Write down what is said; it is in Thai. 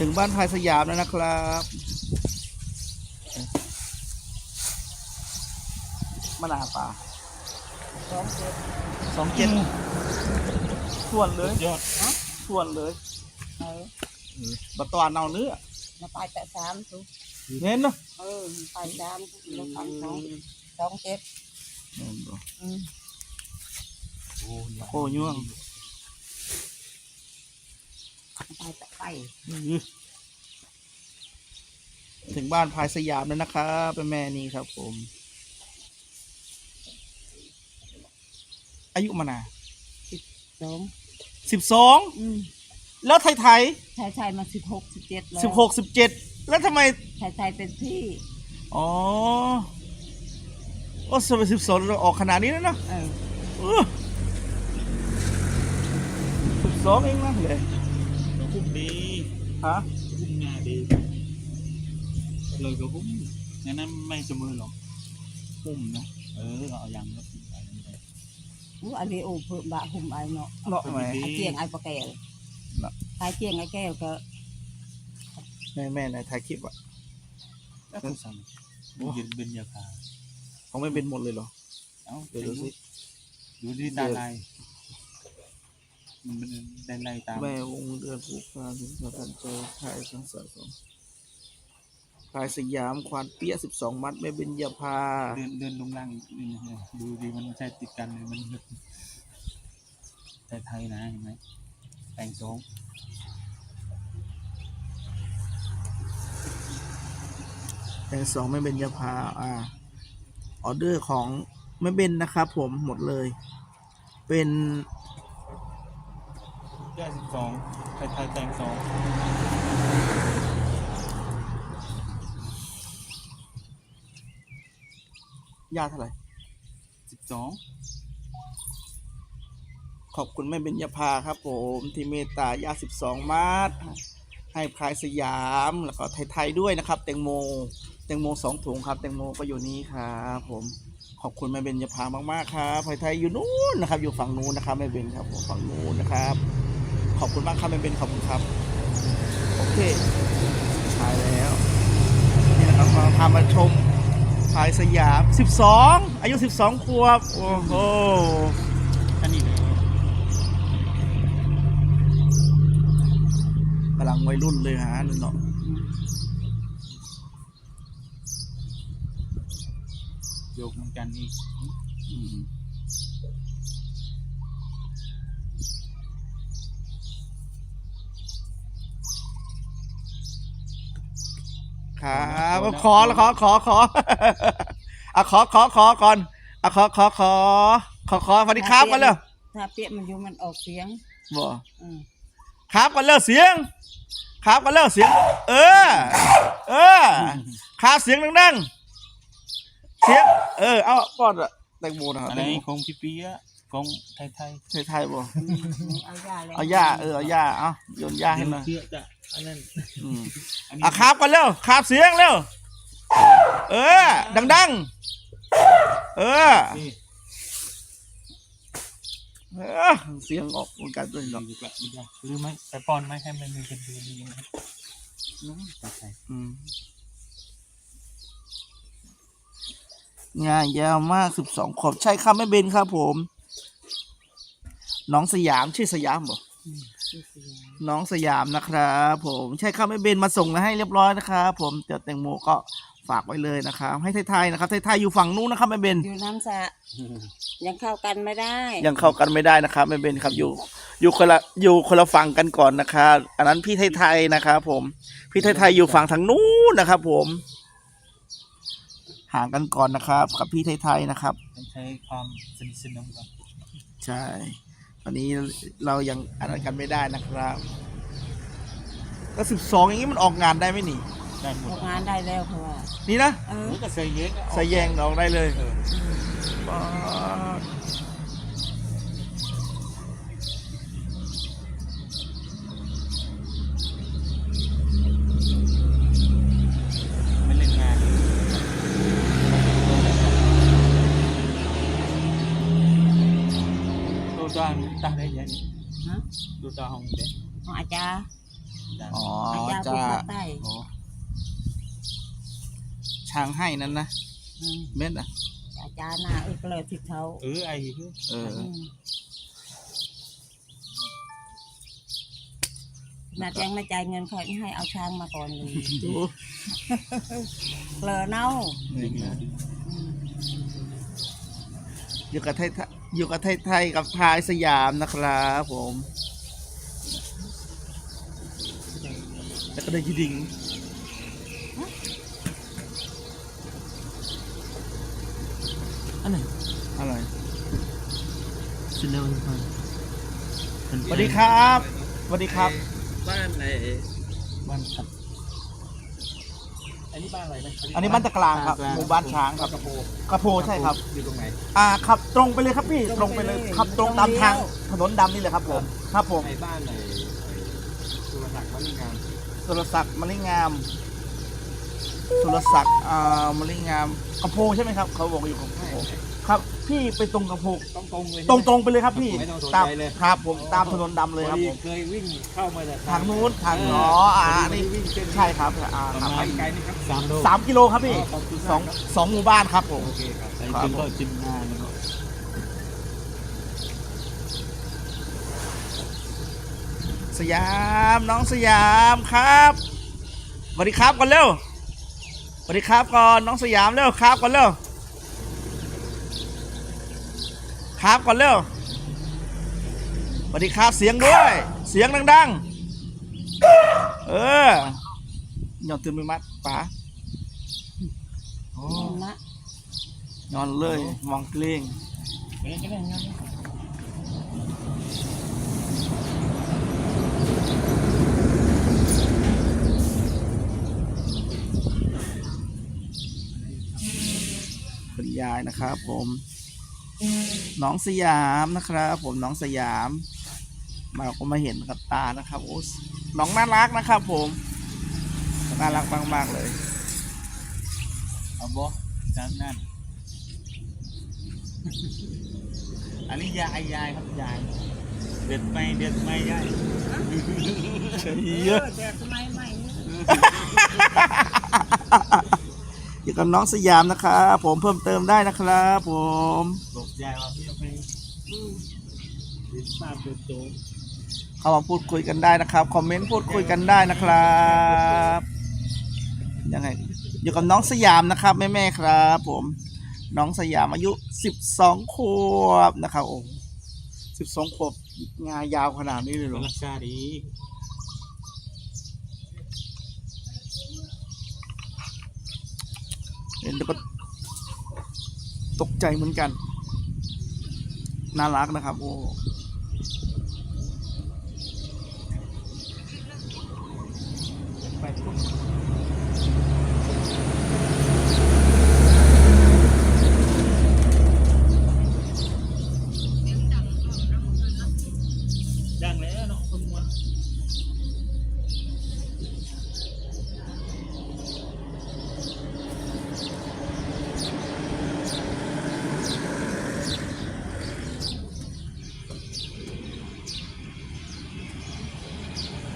ถึงบ้านพายสยามแล้วนะครับ มะนาวป่าสองเจ็ดสองเจ็ดส่วนเลยยอดส่วนเลยเออบัตรวานเอาเนื้อมาไปแต่สามทุเน้นเนาะเออไปสามทุแล้วทำสองสองเจ็ดเน้นบ่อืมโอ้โอ้ย่วง ไปแต่ไปอื้อถึงบ้านพายสยามแล้วนะครับเป็นแม่นี่ครับผม อายุมานาวสองสิบสองอืมแล้วไทยไทยชายชายมาสิบหกสิบเจ็ดแล้วสิบหกสิบเจ็ดแล้วทำไมชายชายเป็นพี่ อ๋อโอ้สมัยสิบสองเราออกขนาดนี้แล้วเนอะเออสิบสองเองนะเลยคุ้มดี ฮะคุ้มงาดีเลยก็คุ้มงั้นนั้นไม่เสมอหรอกคุ้มนะเออเอายังก็คุ้มไปไม่ได้อู้อันนี้โอ้เพิ่มบะหุ่มไอ้เนาะเนาะไหม ไอ้เจียงไอ้ปลาแก้วเนาะไอ้เจียงไอ้แก้วก็แม่แม่ในถ่ายคลิปอะก็ต้องสั่งดูเย็นเป็นยาคาเขาไม่เป็นหมดเลยเหรอ เอ้าเดี๋ยวดูสิดูที่ตาลาย มันได้ไล่ตามแม่วงเดือนผูกพันถึงสถานเจอถ่ายสังสารสองพายสยามควานเปี้ยสิบสองมัดแม่เบญญาภาเดินเดินลงล่างนี่นะดูดีมันไม่ใช่ติดกันเลยมันไทยๆนะเห็นไหมแต่งทรงแต่สองแม่เบญญาภาอ่าออเดอร์ของแม่เบนนะครับผมหมดเลย เป็น ย่าสิบสองไทยแตงสองยาเท่าไหร่สิบสองขอบคุณแม่เบญญาภาครับผมที่เมตตายาสิบสองมาดให้พายสยามแล้วก็ไทยๆด้วยนะครับ แตงโม แตงโมสองถุงครับ แตงโมก็อยู่นี้ครับผมขอบคุณแม่เบญญาภามากๆครับไทยๆอยู่นู้นนะครับ อยู่ฝั่งนู้นนะครับแม่เบนครับผมฝั่งนู้นนะครับ ขอบคุณมากครับแม่เบนขอบคุณครับ โอเคถ่ายแล้ว นี่นะครับมาพามาชมพายสยาม 12 อายุ 12ขวบ โอ้โห อันนี้เลยกำลังวัยรุ่นเลยฮะนั่นเนาะโยกเหมือนกันอีก อืม ครับขอขอขอขออะขอขอขอก่อนอะขอขอขอขอขอสวัสดีครับกันเลยถ้าเปียกมันอยู่มันออกเสียงบ่อืมครับกันเลยเสียง ครับกันเลยเสียง เออ เออครับเสียงดังๆเสียงเออเอาป้อนอะแตงโมนะครับอันนี้ของพี่เปียะ ของไทยไทยๆบ่เอาย่าแล้วเอาหญ้าเออเอาหญ้าเอาโยนหญ้าๆให้หน่อยเปียะจะอันนั้นอืมอันนี้อะครับกันเร็วครับเสียงเร็วเออ ดังๆ เออ นี่เออ เสียงออกเหมือนกันด้วยดีเนาะดีกว่าดีกว่าหรือไม่ไปป้อนไหมให้มันมีกันดูดีไหมนู้นตัดใส่อืมงานยาวมากสิบสองขอบใช่ครับไม่เบนครับผม น้องสยามชื่อสยามบ่ชื่อเสียงน้องสยามนะครับผมใช่ครับไม่เบนมาส่งมาให้เรียบร้อยนะครับผมเดี๋ยวแตงโมก็ฝากไว้เลยนะครับ ให้ไทยๆนะครับไทยๆอยู่ฝั่งนู้นนะครับไม่เบนอยู่น้ำสระยังเข้ากันไม่ได้ ยังเข้ากันไม่ได้นะครับไม่เป็นครับอยู่ อยู่คนละอยู่คนละฝั่งกันก่อนนะครับอันนั้นพี่ไทยๆนะครับผมพี่ไทยๆอยู่ฝั่งทางนู้นนะครับ ผมห่างกันก่อนนะครับ กับพี่ไทยๆนะครับต้องใช้ความสนิทสนมกันใช่ ตอนนี้เรายังอันนั้นกันไม่ได้นะครับ ก็สิบสองอย่างนี้มันออกงานได้ไหมนี่ ได้หมอดอกงานได้แล้วเพราะว่านี่นะ เออมันก็ใส่เยอะใส่แยงออกได้เลย เออ ป๊าด ไม่เล่นงานดู ตาตาได้ยังฮะดูตาห้องเด็กของอาจารย์จ้ะอ๋ออาจารย์จะพูดภาคใต้อ๋อช้างให้นั้นนะอืมเม็ดอะอาจารย์น่ะเออก็เลยที่เขาเออไอ้คือเออมนาแจ้งไม่จ่ายเงินเขาให้เอาช้างมาก่อนเลยดูเกลอเน่านี่นะอืมอยู่กับไทย อยู่กับไทยไทยกับพายสยามนะครับผมแล้วก็ได้ยีดิงอันไหนอะไรชินเนลพันสวัสดีครับสวัสดีครับ บ้านไหน บ้านครับ อันนี้บ้านอะไรนะอันนี้บ้านตะกลางครับหมู่บ้านช้างครับกระโปงกระโพใช่ครับ อยู่ตรงไหน อ่าขับตรงไปเลยครับพี่ตรงไปเลยขับตรงตามทางถนนดำนี่เลยครับผมครับผมในบ้านไหนสุรศักดิ์วัฒนงามสุรศักดิ์มะลิงามสุรศักดิ์อ่ามะลิงามกระโพใช่ไหมครับเขาบอกว่าอยู่กระโพครับพี่ไปตรงกระโพต้องตรงเลยตรงตรงๆไปเลยครับพี่ไม่ต้องสนตามใจเลยครับผมตามถนนดำเลยครับผมเคยวิ่งเข้ามาจากทางนู้นทางอ๋ออ่านี่วิ่งเส้น ใช่ครับอ่าประครับมาณไกลนี่ครับสามโล สามกิโลครับพี่อ๋อขอบคุณสองมากครับสองหมู่บ้านครับผม โอเคครับครับจิ้มก็จิ้มหน้าแล้วก็สยามน้องสยามครับสวัสดีครับก่อนเร็วสวัสดีครับก่อนน้องสยามเร็วครับก่อนเร็วครับก่อนเร็วสวัสดีครับเสียงด้วย เสียงดังๆเออห ย่อนตื่นไปมัดป๋าโอ้นะนอนเลยมองเกลี้ยงไม่ได้ไม่ได้งั้นคุณยายนะครับผมน้องสยามนะครับ ผมน้องสยาม มาก็มาเห็นกับตานะครับโอ้น้องน่ารักนะครับผม น่ารักมากๆเลยเอาบ่จานนั่น อันนี้ยายยายครับยาย เด็ดไม่เด็ดไม่ยายเยอะแต่สมัยใหม่นี่อยู่กับน้องสยามนะครับผมเพิ่มเติมได้นะครับผมบอกยายว่าพี่เอาไปอืมดินทราบโดยตรงเข้ามาพูดคุยกันได้นะครับ คอมเมนต์พูดคุยกันได้นะครับ ยังไงอยู่กับน้องสยามนะครับแม่แม่ครับ ผม น้องสยามอายุสิบสองขวบนะครับโอ้สิบสองขวบงายาวขนาดนี้เลยเหรอรักษาดีเห็นแล้วก็ตกใจเหมือนกัน น่ารักนะครับ โอ้